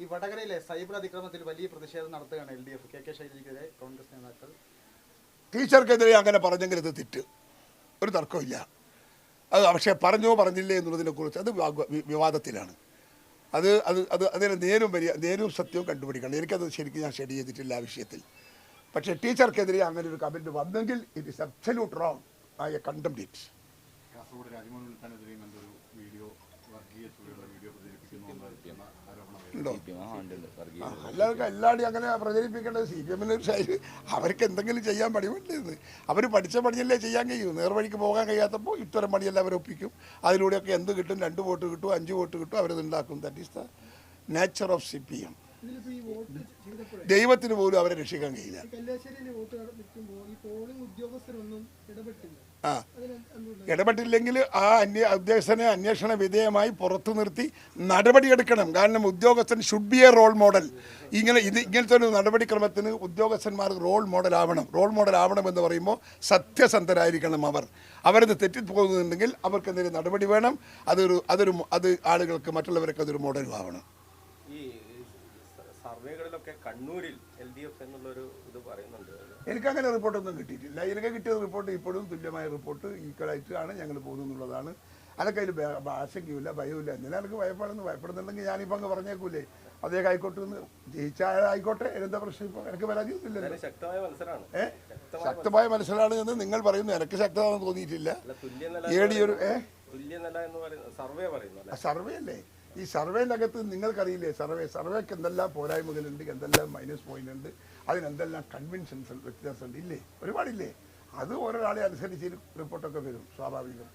ഈ വടകരയിലെ സൈബർ അതിക്രമത്തിൽ വലിയ പ്രതിഷേധം നടത്തുകയാണ് L D F. K. K. ശൈലജയ്ക്കെതിരെ Congress നേതാക്കൾ. ടീച്ചർക്കെതിരെ അങ്ങനെ പറഞ്ഞെങ്കിൽ ഇത് തെറ്റ്. ഒരു തർക്കമില്ല അത് പക്ഷേ പറഞ്ഞോ പറഞ്ഞില്ലേ എന്നുള്ളതിനെ കുറിച്ച് അത് വിവാദത്തിലാണ്. അത് അത് അത് അതിന് നേരും വരിക നേരും സത്യവും കണ്ടുപിടിക്കണം. എനിക്കത് ശരിക്കും ഞാൻ ഷെഡ് ചെയ്തിട്ടില്ല ആ വിഷയത്തിൽ. പക്ഷേ ടീച്ചർക്കെതിരെ അങ്ങനെ ഒരു കമന്റ് വന്നെങ്കിൽ it is absolute wrong I condemned Kasaragod Rajmohan video വർഗീയ വീഡിയോ പ്രചരിപ്പിക്കുന്നു. ഉണ്ടോ? എല്ലാവർക്കും എല്ലാവരും അങ്ങനെ പ്രചരിപ്പിക്കേണ്ടത് സി പി എമ്മിന് ഒരു ശൈലി അവർക്ക് എന്തെങ്കിലും ചെയ്യാൻ പണിവുണ്ടെന്ന് അവർ പഠിച്ച പണിയല്ലേ ചെയ്യാൻ കഴിയൂ. നേർവഴിക്ക് പോകാൻ കഴിയാത്തപ്പോൾ ഇത്തരം പണിയെല്ലാം അവർ ഒപ്പിക്കും. അതിലൂടെയൊക്കെ എന്ത് കിട്ടും? രണ്ട് വോട്ട് കിട്ടും അഞ്ച് വോട്ട് കിട്ടും അവരത് ഉണ്ടാക്കും. That is the nature of C P M ദൈവത്തിന് പോലും അവരെ രക്ഷിക്കാൻ കഴിയില്ല. ആ. ഇടപെട്ടില്ലെങ്കിൽ ആ അന്വേ ഉദ്യോഗസ്ഥനെ അന്വേഷണ വിധേയമായി പുറത്തു നിർത്തി നടപടിയെടുക്കണം കാരണം ഉദ്യോഗസ്ഥൻ should be a role model ഇങ്ങനെ ഇത് ഇങ്ങനത്തെ ഒരു നടപടിക്രമത്തിന് ഉദ്യോഗസ്ഥന്മാർ റോൾ മോഡൽ ആവണം. റോൾ മോഡൽ ആവണം എന്ന് പറയുമ്പോൾ സത്യസന്ധരായിരിക്കണം അവർ. അവരത് തെറ്റിപ്പോകുന്നുണ്ടെങ്കിൽ അവർക്കെതിരെ നടപടി വേണം. അതൊരു അതൊരു അത് ആളുകൾക്ക് മറ്റുള്ളവർക്ക് അതൊരു മോഡലും ആവണം. സർവേകളിലൊക്കെ കണ്ണൂരിൽ എൽ ഡി എഫ് എന്നുള്ളൊരു ഇത് പറയുന്നുണ്ട്. എനിക്കങ്ങനെ റിപ്പോർട്ടൊന്നും കിട്ടിയിട്ടില്ല. എനിക്ക് കിട്ടിയ റിപ്പോർട്ട് ഇപ്പോഴും തുല്യമായ റിപ്പോർട്ട് ഈക്വലായിട്ടാണ് ഞങ്ങൾ പോകുന്നുള്ളതാണ് അതൊക്കെ അതിൽ ആശങ്കയില്ല ഭയവുമില്ല. എന്തിനാ എനിക്ക് ഭയപ്പെടുന്നു ഭയപ്പെടുന്നുണ്ടെങ്കിൽ ഞാനിപ്പോൾ അങ്ങ് പറഞ്ഞേക്കൂലേ? അദ്ദേഹം ആയിക്കോട്ടെ എന്ന്. ജയിച്ചായിക്കോട്ടെ എന്താ പ്രശ്നം ഇപ്പോൾ എനിക്ക് പരാതിയൊന്നുമില്ലല്ലോ എന്തായാലും ശക്തമായ മത്സരമാണ്. ഏ? ശക്തമായ മനസ്സിലാണ് എന്ന് നിങ്ങൾ പറയുന്നു. എനിക്ക് ശക്തമാണെന്ന് തോന്നിയിട്ടില്ല. ഒരു ഏ? പറയുന്ന സർവേ അല്ലെ? സർവേ സർവേന്റെ അകത്ത് നിങ്ങൾക്കറിയില്ലേ? സർവേ സർവേക്ക് എന്തെല്ലാം പോരായ്മകളുണ്ട് എന്തെല്ലാം മൈനസ് പോയിന്റ് ഉണ്ട് അതിനെന്തെല്ലാം കൺവിൻഷൻസ് വ്യത്യാസമുണ്ട്? ഇല്ലേ? ഒരുപാടില്ലേ? അത് ഓരോരാളെ അനുസരിച്ച് റിപ്പോർട്ടൊക്കെ വരും സ്വാഭാവികം.